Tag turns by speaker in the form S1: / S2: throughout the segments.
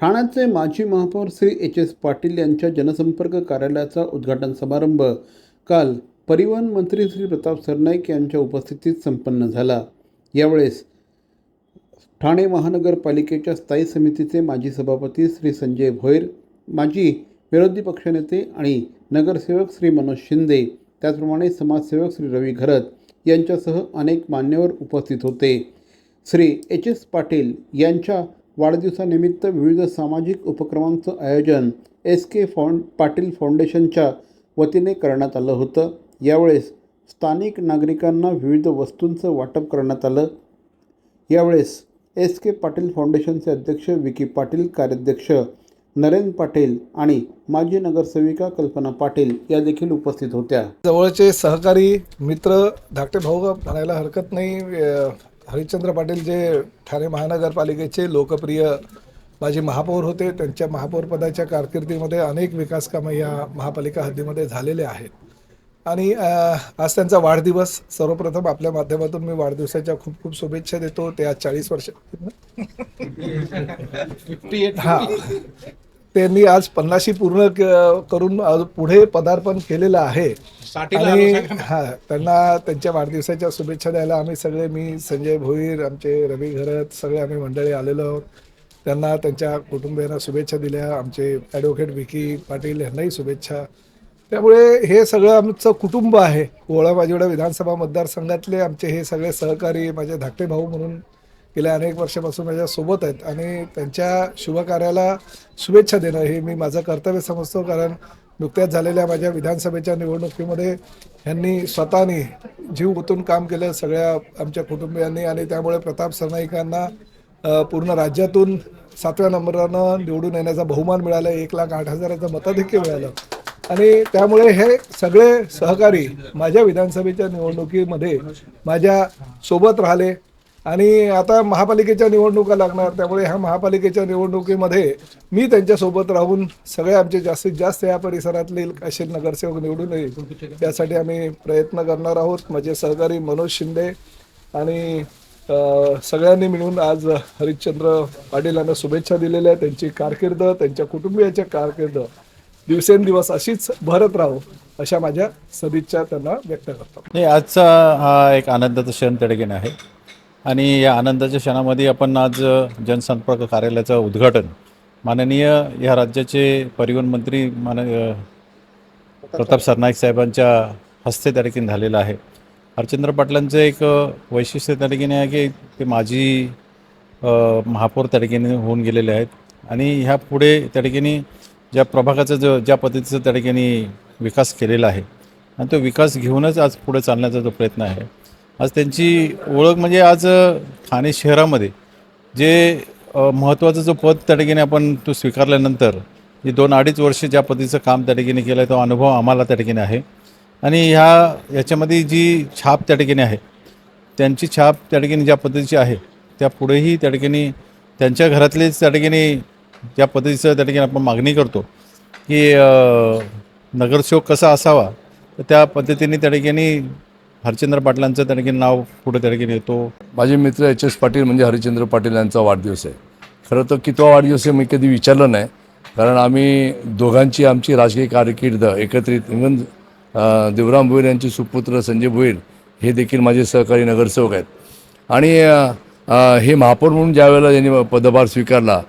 S1: ठाण्याचे माजी महापौर श्री एच एस पाटील यांच्या जनसंपर्क कार्यालयाचा उद्घाटन समारंभ काल परिवहन मंत्री श्री प्रताप सरनाईक यांच्या उपस्थितीत संपन्न झाला. यावेळेस ठाणे महानगरपालिकेच्या स्थायी समितीचे माजी सभापती श्री संजय भोईर माजी विरोधी पक्षनेते आणि नगरसेवक श्री मनोज शिंदे त्याचप्रमाणे समाजसेवक श्री रवी घरत यांच्यासह अनेक मान्यवर उपस्थित होते. श्री एच एस पाटील यांच्या वाढदिवसानिमित्त विविध सामाजिक उपक्रमांचं आयोजन एस के फाउंड पाटील फाउंडेशनच्या वतीने करण्यात आलं होतं. यावेळेस स्थानिक नागरिकांना विविध वस्तूंचं वाटप करण्यात आलं. यावेळेस एस के पाटील फाउंडेशनचे अध्यक्ष विकी पाटील कार्याध्यक्ष नरेंद्र पाटील आणि माजी नगरसेविका कल्पना पाटील या देखील उपस्थित होत्या.
S2: जवळचे सहकारी मित्र धाकटे भाऊ म्हणायला हरकत नाही. हरिश्चंद्र पाटील जे ठाणे महानगरपालिकेचे लोकप्रिय माजी महापौर होते त्यांच्या महापौरपदाच्या कारकिर्दीमध्ये अनेक विकास कामं या महापालिका हद्दीमध्ये झालेले आहेत. आणि आज त्यांचा वाढदिवस. सर्वप्रथम आपल्या माध्यमातून मी वाढदिवसाच्या खूप खूप शुभेच्छा देतो. ते आज चाळीस वर्ष. हा. त्यांनी आज पन्नाशी पूर्ण करून आज पुढे पदार्पण केलेलं आहे. आणि हा त्यांना त्यांच्या वाढदिवसाच्या शुभेच्छा द्यायला आम्ही सगळे मी संजय भोईर आमचे रवी घरत सगळे आम्ही मंडळी आलेलो आहोत. त्यांना त्यांच्या कुटुंबियांना शुभेच्छा दिल्या आमचे ॲडव्होकेट विकी पाटील यांनाही शुभेच्छा. त्यामुळे हे सगळं आमचं कुटुंब आहे. ओळा माजिवडा विधानसभा मतदारसंघातले आमचे हे सगळे सहकारी माझे धाकटे भाऊ म्हणून गेल्या अनेक वर्षापासून माझ्यासोबत आहेत आणि त्यांच्या शुभकार्याला शुभेच्छा देणं हे मी माझं कर्तव्य समजतो कारण नुकत्याच झालेल्या माझ्या विधानसभेच्या निवडणुकीमध्ये ह्यांनी स्वतःनी जीव ओतून काम केलं सगळ्या आमच्या कुटुंबियांनी आणि त्यामुळे प्रताप सरनाईकांना पूर्ण राज्यातून सातव्या नंबरानं निवडून येण्याचा बहुमान मिळाला एक लाख आठ हजाराचं मताधिक्य मिळालं. आणि त्यामुळे हे सगळे सहकारी माझ्या विधानसभेच्या निवडणुकीमध्ये माझ्या सोबत राहिले. आणि आता महापालिकेच्या निवडणुका लागणार त्यामुळे ह्या महापालिकेच्या निवडणुकीमध्ये मी त्यांच्यासोबत राहून सगळे आमचे जास्तीत जास्त या परिसरातले असे नगरसेवक निवडून येईल. त्यासाठी आम्ही प्रयत्न करणार आहोत. माझे सहकारी मनोज शिंदे आणि सगळ्यांनी मिळून आज हरिश्चंद्र पाटील यांना शुभेच्छा दिलेल्या आहेत. त्यांची कारकीर्द त्यांच्या कुटुंबियाच्या कारकीर्द दिवसेंदिवस अशीच भरत राहो अशा माझ्या सदिच्छा त्यांना व्यक्त करतो.
S3: नाही आजचा हा एक आनंदाचा क्षण तडगेन आहे. आणि या आनंदाच्या क्षणामध्ये आपण आज जनसंपर्क कार्यालयाचं उद्घाटन माननीय या राज्याचे परिवहन मंत्री मान प्रताप सरनाईक साहेबांच्या हस्ते त्या ठिकाणी झालेलं आहे. हरचंद्र पाटलांचं एक वैशिष्ट्य त्या ठिकाणी आहे की ते माजी महापौर त्या ठिकाणी होऊन गेलेले आहेत आणि ह्या पुढे त्या ठिकाणी ज्या प्रभागाचा जो ज्या पद्धतीचा त्या ठिकाणी विकास केलेला आहे आणि तो विकास घेऊनच आज पुढे चालण्याचा जो प्रयत्न आहे आज त्यांची ओळख म्हणजे आज ठाणे शहरामध्ये जे महत्त्वाचं जो पद त्या ठिकाणी आपण तो स्वीकारल्यानंतर जे दोन अडीच वर्ष ज्या पद्धतीचं काम त्या ठिकाणी केलं आहे तो अनुभव आम्हाला त्या ठिकाणी आहे. आणि ह्या याच्यामध्ये जी छाप त्या ठिकाणी आहे त्यांची छाप त्या ठिकाणी ज्या पद्धतीची आहे त्या पुढेही त्या ठिकाणी त्यांच्या घरातलेच त्या ठिकाणी ज्या पद्धतीचं त्या ठिकाणी आपण मागणी करतो की नगरसेवक कसा असावा तर त्या पद्धतीने त्या ठिकाणी हरिचंद्र पाटलांचं त्यांनी नाव पुढे त्याने येतो
S4: माझे मित्र एच एस पाटील म्हणजे हरिश्चंद्र पाटील यांचा वाढदिवस आहे. खरं तर कितवा वाढदिवस आहे मी कधी विचारलं नाही. कारण आम्ही दोघांची आमची राजकीय कारकीर्द एकत्रित इव्हन देवराम भोईर यांचे सुपुत्र संजय भोईर हे देखील माझे सहकारी नगरसेवक आहेत. आणि हे महापौर म्हणून ज्यावेळेला यांनी पदभार स्वीकारला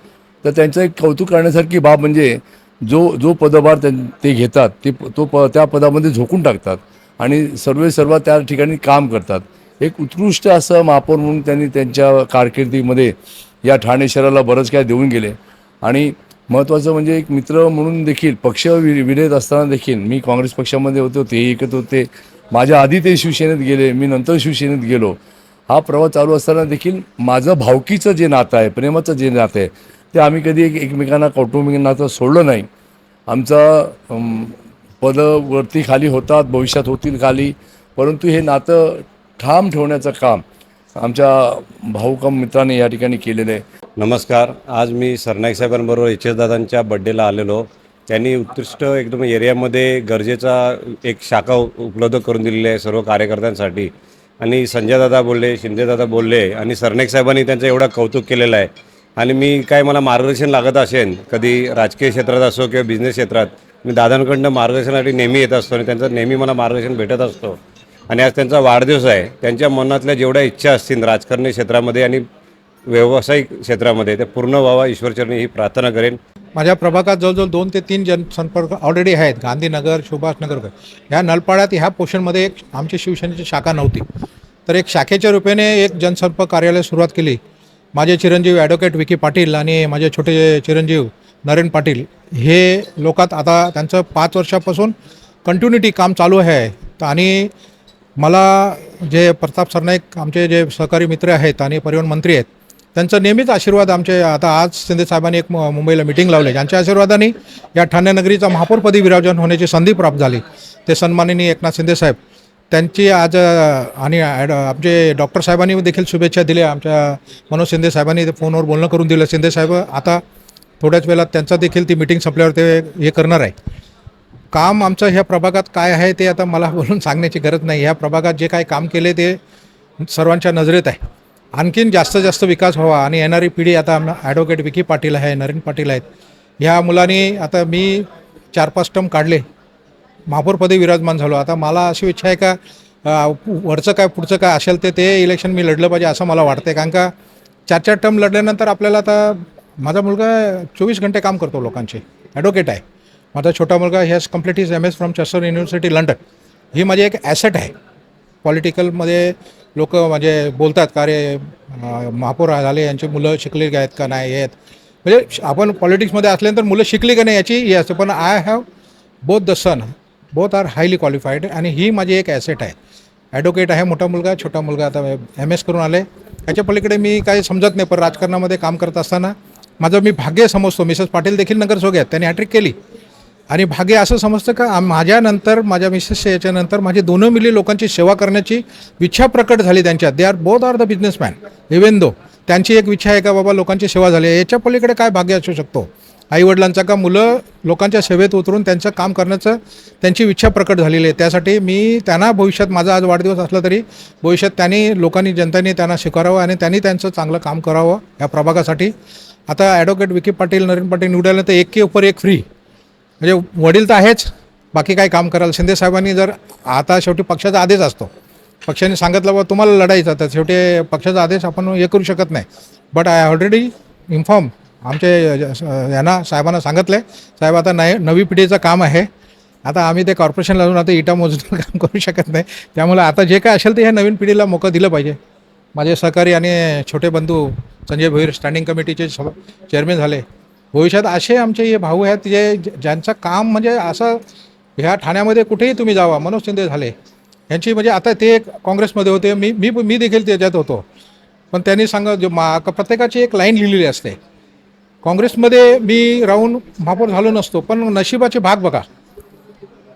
S4: तर त्यांचं एक कौतुक करण्यासारखी बाब म्हणजे जो जो पदभार त्यां ते घेतात ते तो प त्या पदामध्ये झोकून टाकतात. आणि सर्व सर्व त्या ठिकाणी काम करतात. एक उत्कृष्ट असं महापौर म्हणून त्यांनी त्यांच्या कारकिर्दीमध्ये या ठाणे शहराला बरंच काय देऊन गेले. आणि महत्त्वाचं म्हणजे एक मित्र म्हणून देखील पक्ष वि विरहित असताना देखील मी काँग्रेस पक्षामध्ये होतो ते एकत्र होते. माझ्या आधी ते शिवसेनेत गेले मी नंतर शिवसेनेत गेलो. हा प्रवास चालू असताना देखील माझं भावकीचं जे नातं आहे प्रेमाचं जे नातं आहे ते आम्ही कधी एक एकमेकांना कौटुंबिक नातं सोडलं नाही. आमचा पदं वरती खाली होतात भविष्यात होतील खाली. परंतु हे नातं ठाम ठेवण्याचं काम आमच्या भाऊकम मित्राने या ठिकाणी केलेलं आहे.
S5: नमस्कार. आज मी सरनाईक साहेबांबरोबर एच एस दादांच्या बड्डेला आलेलो. त्यांनी उत्कृष्ट एकदम एरियामध्ये गरजेचा एक शाखा उपलब्ध करून दिलेली आहे सर्व कार्यकर्त्यांसाठी. आणि संजय दादा बोलले शिंदे दादा बोलले आणि सरनाईक साहेबांनी त्यांचं एवढं कौतुक केलेलं आहे. आणि मी काय मला मार्गदर्शन लागत असेल कधी राजकीय क्षेत्रात असो किंवा बिझनेस क्षेत्रात मी दादांकडनं मार्गदर्शनासाठी नेहमी येत असतो आणि त्यांचं नेहमी मला मार्गदर्शन भेटत असतो. आणि आज त्यांचा वाढदिवस आहे. त्यांच्या मनातल्या जेवढ्या इच्छा असतील राजकारणी क्षेत्रामध्ये आणि व्यावसायिक क्षेत्रामध्ये ते पूर्ण व्हावा ईश्वरचरणी ही प्रार्थना करेन.
S6: माझ्या प्रभागात जवळजवळ दोन ते तीन जनसंपर्क ऑलरेडी आहेत. गांधीनगर सुभाषनगर ह्या नलपाड्यात ह्या पोर्शनमध्ये एक आमची शिवसेनेची शाखा नव्हती. तर एक शाखेच्या रूपेने एक जनसंपर्क कार्यालय सुरुवात केली. माझे चिरंजीव ॲडव्होकेट विकी पाटील आणि माझे छोटे चिरंजीव नरेन पाटील हे लोकात आता त्यांचं पाच वर्षापासून कंटिन्युटी काम चालू आहे. आणि मला जे प्रताप सरनाईक आमचे जे सहकारी मित्र आहेत आणि परिवहन मंत्री आहेत त्यांचा नेहमीच आशीर्वाद आमचे आता आज शिंदे साहेबांनी एक मु- मुंबईला मिटिंग लावली. ज्यांच्या आशीर्वादाने या ठाणे नगरीचा महापौरपदी विराजन होण्याची संधी प्राप्त झाली. ते सन्माननीय एकनाथ शिंदे साहेब त्यांची आज आणि ॲड- आमचे डॉक्टर साहेबांनी देखील शुभेच्छा दिल्या. आमच्या मनोज शिंदे साहेबांनी फोनवर बोलणं करून दिलं. शिंदे साहेब आता थोड्याच वेळात त्यांचा देखील ती मिटिंग संपल्यावर ते हे करणार आहे. काम आमचं ह्या प्रभागात काय आहे ते आता मला बोलून सांगण्याची गरज नाही. ह्या प्रभागात जे काय काम केले ते सर्वांच्या नजरेत आहे. आणखीन जास्त जास्त विकास व्हावा आणि येणारी पिढी आता आम्हाला ॲडव्होकेट विकी पाटील आहे नरेन पाटील आहेत. ह्या मुलांनी आता मी चार पाच टम काढले. महापौरपदी विराजमान झालो. आता मला अशी इच्छा आहे का वरचं काय पुढचं काय असेल ते ते इलेक्शन मी लढलं पाहिजे असं मला वाटतं कारण का चार चार टर्म लढल्यानंतर आपल्याला आता माझा मुलगा चोवीस घंटे काम करतो लोकांचे. ॲडव्होकेट आहे. माझा छोटा मुलगा has complete is M S from Chester University London ही माझी एक ॲसेट आहे. पॉलिटिकलमध्ये लोक म्हणजे बोलतात का रे महापौर झाले यांची मुलं शिकली आहेत का नाही आहेत? म्हणजे आपण पॉलिटिक्समध्ये असल्यानंतर मुलं शिकली का नाही याची हे असते. पण I have both the son both are highly qualified आणि ही माझी एक ॲसेट आहे. ॲडव्होकेट आहे मोठा मुलगा छोटा मुलगा. आता एम एस करून आले. याच्या पलीकडे मी काही समजत नाही पण राजकारणामध्ये काम करत असताना माझं मी भाग्य समजतो. मिसेस पाटील देखील नगरसेवक आहेत. त्यांनी हॅट्रिक केली. आणि भाग्य असं समजतं का? माझ्यानंतर माझ्या मिसेसच्या याच्यानंतर माझी दोन मिली लोकांची सेवा करण्याची इच्छा प्रकट झाली त्यांच्यात. They are both are the businessman even though त्यांची एक इच्छा आहे का बाबा लोकांची सेवा झाली? याच्या पलीकडे काय भाग्य असू शकतो? आईवडिलांचा का मुलं लोकांच्या सेवेत उतरून त्यांचं काम करण्याचं त्यांची इच्छा प्रकट झालेली आहे. त्यासाठी मी त्यांना भविष्यात माझा आज वाढदिवस असला तरी भविष्यात त्यांनी लोकांनी जनतेने त्यांना स्वीकारावं आणि त्यांनी त्यांचं चांगलं काम करावं या प्रभागासाठी. आता ॲडव्होकेट विकी पाटील नरेन पाटील निवडायला तर एक के उपर एक फ्री म्हणजे वडील तर आहेच बाकी काय काम कराल शिंदे साहेबांनी जर आता शेवटी पक्षाचा आदेश असतो. पक्षाने सांगितलं बा तुम्हाला लढायचं तर शेवटी पक्षाचा आदेश आपण हे करू शकत नाही. बट आय ऑलरेडी इन्फॉर्म आमचे यांना साहेबांना सांगितलं आहे साहेब आता नाही नवी पिढीचं काम आहे. आता आम्ही ते कॉर्पोरेशनला जाऊन आता इटा मोजून काम करू शकत नाही. त्यामुळे आता जे काय असेल ते ह्या नवीन पिढीला मोकं दिलं पाहिजे. माझे सहकारी आणि छोटे बंधू संजय भोईर स्टँडिंग कमिटीचे चेअरमॅन झाले. भविष्यात असे आमचे हे भाऊ आहेत जे ज्यांचं काम म्हणजे असं ह्या ठाण्यामध्ये कुठेही तुम्ही जावा मनोज शिंदे झाले. यांची म्हणजे आता ते एक काँग्रेसमध्ये होते मी मी मी देखील त्याच्यात होतो. पण त्यांनी सांगा जो मा प्रत्येकाची एक लाईन लिहिलेली असते. काँग्रेसमध्ये मी राहून महापौर झालो नसतो पण नशिबाचे भाग बघा.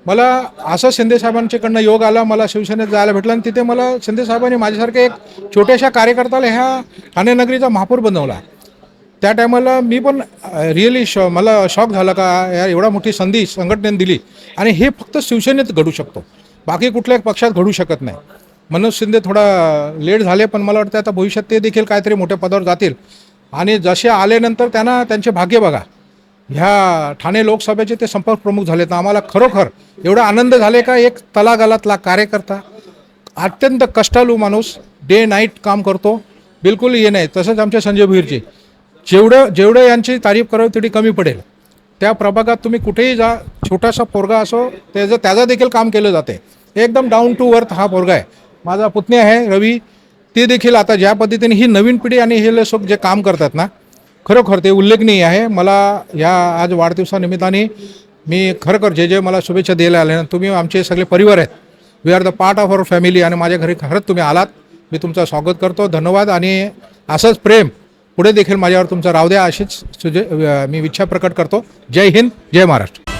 S6: मला असं शिंदे साहेबांच्याकडनं योग आला मला शिवसेनेत जायला भेटलं आणि तिथे मला शिंदे साहेबांनी माझ्यासारख्या एक छोट्याशा कार्यकर्त्याला ह्या ठाणे नगरीचा महापौर बनवला. त्या टायमाला मी पण रिअली शॉ मला शॉक झाला का यार एवढा मोठी संधी संघटनेने दिली आणि हे फक्त शिवसेनेत घडू शकतो. बाकी कुठल्याही पक्षात घडू शकत नाही. मनोज शिंदे थोडा लेट झाले पण मला वाटतं आता भविष्यात ते देखील काहीतरी मोठ्या पदावर जातील. आणि जसे आल्यानंतर त्यांना त्यांचे भाग्य बघा. ह्या ठाणे लोकसभेचे ते संपर्क प्रमुख झाले तर आम्हाला खरोखर एवढा आनंद झाले का? एक तलागालातला कार्यकर्ता अत्यंत कष्टालू माणूस डे नाईट काम करतो. बिलकुल ये नाही. तसंच आमचे संजय भुईरचे जेवढं जेवढं यांची तारीफ करावी तेवढी कमी पडेल. त्या प्रभागात तुम्ही कुठेही जा छोटासा पोरगा असो त्याचं त्याचं देखील काम केलं जाते एकदम डाऊन टू अर्थ हा पोरगा आहे. माझा पुतणी आहे रवी. ते देखील आता ज्या पद्धतीने ही नवीन पिढी आणि हे लोक जे काम करतात ना खरोखर ते उल्लेखनीय आहे. मला या आज वाढदिवसानिमित्ताने मी खरोखर जे जे मला शुभेच्छा द्यायला आले ना तुम्ही आमचे सगळे परिवार आहेत. We are the part of our family आणि माझ्या घरी खरंच तुम्ही आलात. मी तुमचं स्वागत करतो. धन्यवाद. आणि असंच प्रेम पुढे देखील माझ्यावर तुमचं राहू द्या अशीच सुजे मी इच्छा प्रकट करतो. जय हिंद. जय महाराष्ट्र.